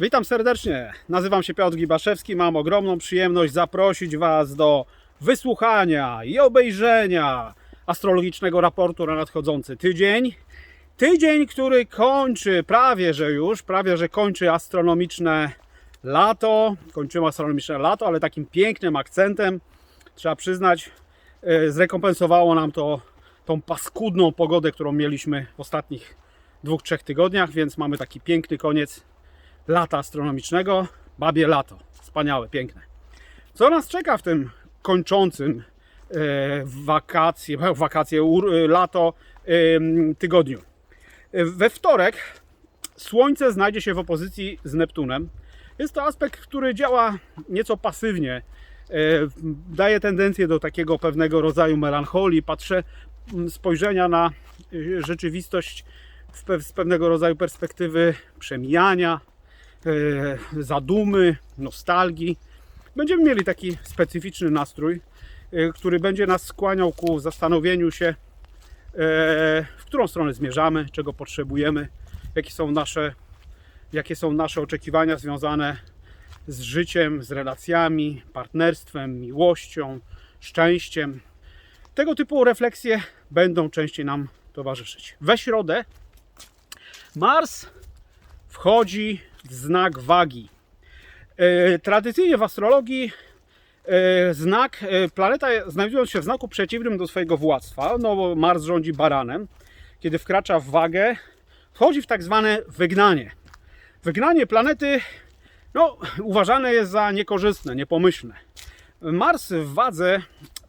Witam serdecznie. Nazywam się Piotr Gibaszewski. Mam ogromną przyjemność zaprosić Was do wysłuchania i obejrzenia astrologicznego raportu na nadchodzący tydzień. Tydzień, który kończy prawie że już, prawie że kończy astronomiczne lato. Kończymy astronomiczne lato, ale takim pięknym akcentem, trzeba przyznać, e, zrekompensowało nam to tą paskudną pogodę, którą mieliśmy w ostatnich dwóch, trzech tygodniach, więc mamy taki piękny koniec lata astronomicznego. Babie lato. Wspaniałe, piękne. Co nas czeka w tym kończącym e, wakacje, wakacje, e, lato em, tygodniu? E, We wtorek Słońce znajdzie się w opozycji z Neptunem. Jest to aspekt, który działa nieco pasywnie. E, Daje tendencję do takiego pewnego rodzaju melancholii, patrzę spojrzenia na e, rzeczywistość z pewnego rodzaju perspektywy przemijania, e, zadumy, nostalgii. Będziemy mieli taki specyficzny nastrój, e, który będzie nas skłaniał ku zastanowieniu się, e, w którą stronę zmierzamy, czego potrzebujemy, jakie są nasze, jakie są nasze oczekiwania związane z życiem, z relacjami, partnerstwem, miłością, szczęściem. Tego typu refleksje będą częściej nam towarzyszyć. We środę Mars wchodzi znak wagi. E, Tradycyjnie w astrologii e, znak, e, planeta znajdując się w znaku przeciwnym do swojego władztwa, no bo Mars rządzi baranem, kiedy wkracza w wagę, wchodzi w tak zwane wygnanie. Wygnanie planety no, uważane jest za niekorzystne, niepomyślne. Mars w wadze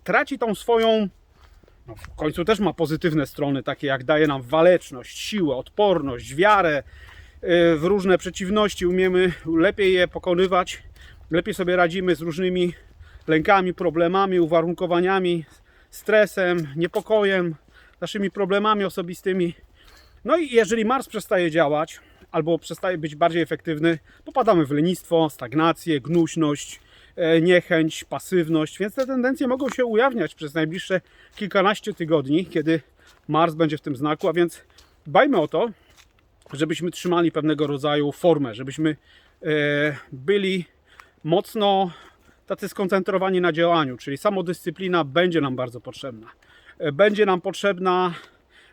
traci tą swoją no, w końcu też ma pozytywne strony, takie jak daje nam waleczność, siłę, odporność, wiarę w różne przeciwności. Umiemy lepiej je pokonywać, lepiej sobie radzimy z różnymi lękami, problemami, uwarunkowaniami, stresem, niepokojem, naszymi problemami osobistymi. No i jeżeli Mars przestaje działać, albo przestaje być bardziej efektywny, popadamy w lenistwo, stagnację, gnuśność, e, niechęć, pasywność, więc te tendencje mogą się ujawniać przez najbliższe kilkanaście tygodni, kiedy Mars będzie w tym znaku, a więc dbajmy o to, żebyśmy trzymali pewnego rodzaju formę, żebyśmy e, byli mocno tacy skoncentrowani na działaniu, czyli samodyscyplina będzie nam bardzo potrzebna. E, Będzie nam potrzebna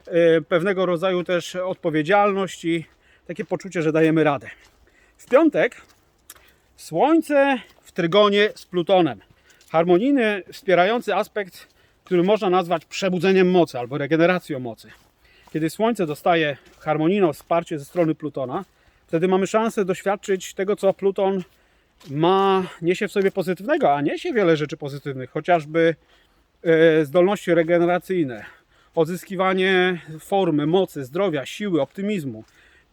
e, pewnego rodzaju też odpowiedzialność i takie poczucie, że dajemy radę. W piątek Słońce w trygonie z Plutonem. Harmonijny, wspierający aspekt, który można nazwać przebudzeniem mocy albo regeneracją mocy. Kiedy Słońce dostaje harmonijne wsparcie ze strony Plutona, wtedy mamy szansę doświadczyć tego, co Pluton ma, niesie w sobie pozytywnego, a niesie wiele rzeczy pozytywnych, chociażby e, zdolności regeneracyjne, odzyskiwanie formy, mocy, zdrowia, siły, optymizmu.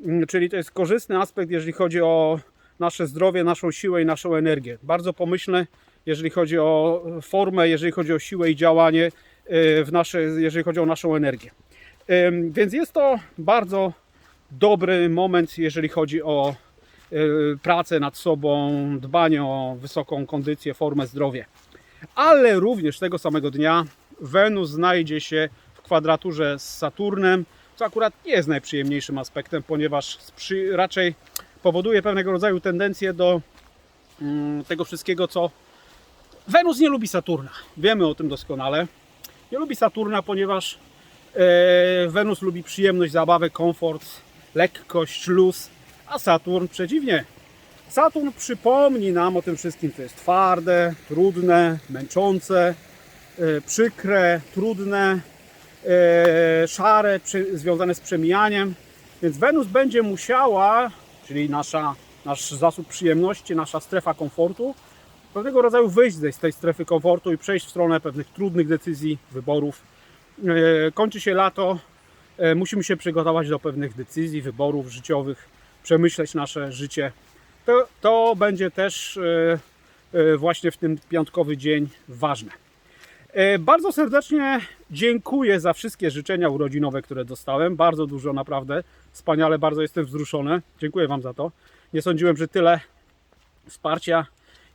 Mm, Czyli to jest korzystny aspekt, jeżeli chodzi o nasze zdrowie, naszą siłę i naszą energię. Bardzo pomyślne, jeżeli chodzi o formę, jeżeli chodzi o siłę i działanie, e, w nasze, jeżeli chodzi o naszą energię. Więc jest to bardzo dobry moment, jeżeli chodzi o e, pracę nad sobą, dbanie o wysoką kondycję, formę, zdrowie. Ale również tego samego dnia Wenus znajdzie się w kwadraturze z Saturnem, co akurat nie jest najprzyjemniejszym aspektem, ponieważ raczej powoduje pewnego rodzaju tendencję do mm, tego wszystkiego, co Wenus nie lubi Saturna. Wiemy o tym doskonale. Nie lubi Saturna, ponieważ Wenus lubi przyjemność, zabawę, komfort, lekkość, luz, a Saturn przeciwnie. Saturn przypomni nam o tym wszystkim, co jest twarde, trudne, męczące, e, przykre, trudne, e, szare, związane z przemijaniem. Więc Wenus będzie musiała, czyli nasza, nasz zasób przyjemności, nasza strefa komfortu, pewnego rodzaju wyjść z tej strefy komfortu i przejść w stronę pewnych trudnych decyzji, wyborów. E, Kończy się lato, e, musimy się przygotować do pewnych decyzji, wyborów życiowych, przemyśleć nasze życie. To, to będzie też e, właśnie w ten piątkowy dzień ważne. Bardzo serdecznie dziękuję za wszystkie życzenia urodzinowe, które dostałem. Bardzo dużo, naprawdę. Wspaniale, bardzo jestem wzruszony. Dziękuję Wam za to. Nie sądziłem, że tyle wsparcia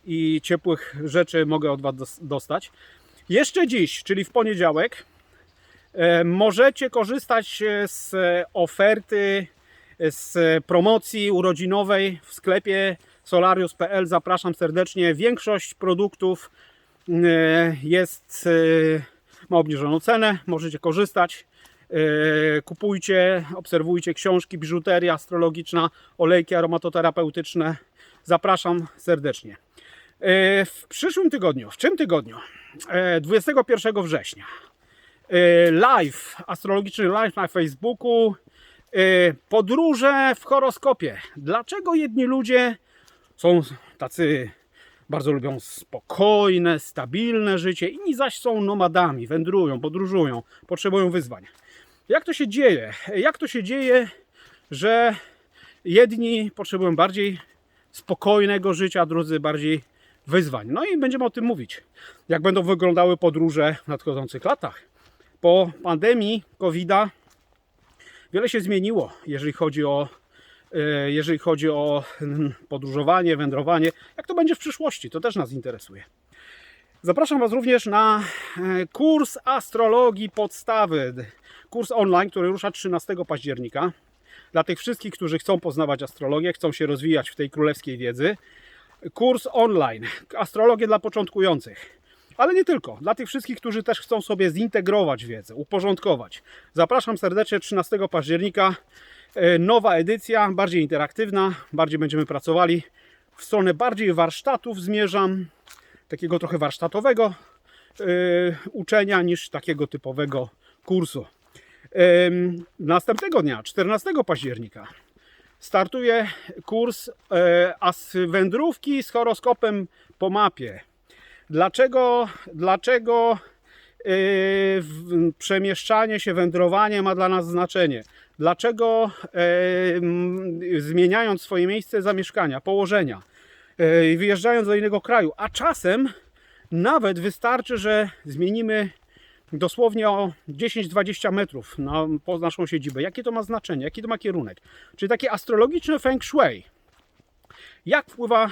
i ciepłych rzeczy mogę od Was dos- dostać. Jeszcze dziś, czyli w poniedziałek, możecie korzystać e, z e, oferty z promocji urodzinowej w sklepie solarius.pl. Zapraszam serdecznie. Większość produktów e, jest, e, ma obniżoną cenę, możecie korzystać. E, Kupujcie, obserwujcie książki, biżuteria astrologiczna, olejki aromatoterapeutyczne. Zapraszam serdecznie. E, W przyszłym tygodniu, w czym tygodniu? E, 21 września. E, Live, astrologiczny live na Facebooku. E, Podróże w horoskopie. Dlaczego jedni ludzie są tacy, bardzo lubią spokojne, stabilne życie, inni zaś są nomadami, wędrują, podróżują, potrzebują wyzwań. Jak to się dzieje? Jak to się dzieje, że jedni potrzebują bardziej spokojnego życia, drudzy bardziej wyzwań? No i będziemy o tym mówić. Jak będą wyglądały podróże w nadchodzących latach. Po pandemii COVID-a wiele się zmieniło, jeżeli chodzi o e, jeżeli chodzi o podróżowanie, wędrowanie. Jak to będzie w przyszłości? To też nas interesuje. Zapraszam Was również na e, kurs astrologii podstawy. Kurs online, który rusza 13 października. Dla tych wszystkich, którzy chcą poznawać astrologię, chcą się rozwijać w tej królewskiej wiedzy. Kurs online. Astrologię dla początkujących. Ale nie tylko. Dla tych wszystkich, którzy też chcą sobie zintegrować wiedzę, uporządkować. Zapraszam serdecznie 13 października. E, Nowa edycja, bardziej interaktywna, bardziej będziemy pracowali. W stronę bardziej warsztatów zmierzam, takiego trochę warsztatowego e, uczenia niż takiego typowego kursu. Em, Następnego dnia, 14 października, startuje kurs e, as wędrówki z horoskopem po mapie. Dlaczego, dlaczego w- przemieszczanie się, wędrowanie ma dla nas znaczenie? Dlaczego m, zmieniając swoje miejsce zamieszkania, położenia, i wyjeżdżając do innego kraju, a czasem nawet wystarczy, że zmienimy dosłownie o 10-20 metrów na, po naszą siedzibę. Jakie to ma znaczenie? Jaki to ma kierunek? Czyli takie astrologiczne feng shui. Jak wpływa,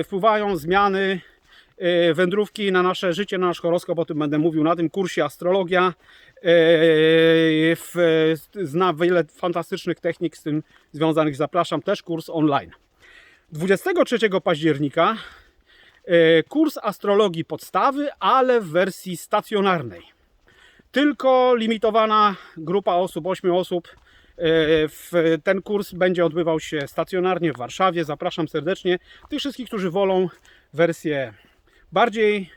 e, wpływają zmiany wędrówki na nasze życie, na nasz horoskop? O tym będę mówił na tym kursie Astrologia. E, zna wiele fantastycznych technik z tym związanych. Zapraszam też kurs online. 23 października e, kurs astrologii podstawy, ale w wersji stacjonarnej. Tylko limitowana grupa osób, 8 osób. e, ten kurs będzie odbywał się stacjonarnie w Warszawie. Zapraszam serdecznie tych wszystkich, którzy wolą wersję bardziej,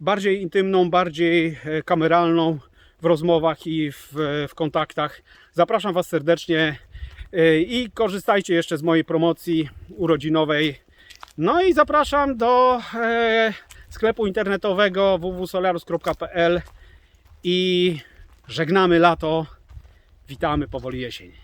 bardziej intymną, bardziej e, kameralną w rozmowach i w, w kontaktach. Zapraszam Was serdecznie e, i korzystajcie jeszcze z mojej promocji urodzinowej. No i zapraszam do e, sklepu internetowego www.solarus.pl i żegnamy lato. Witamy powoli jesień.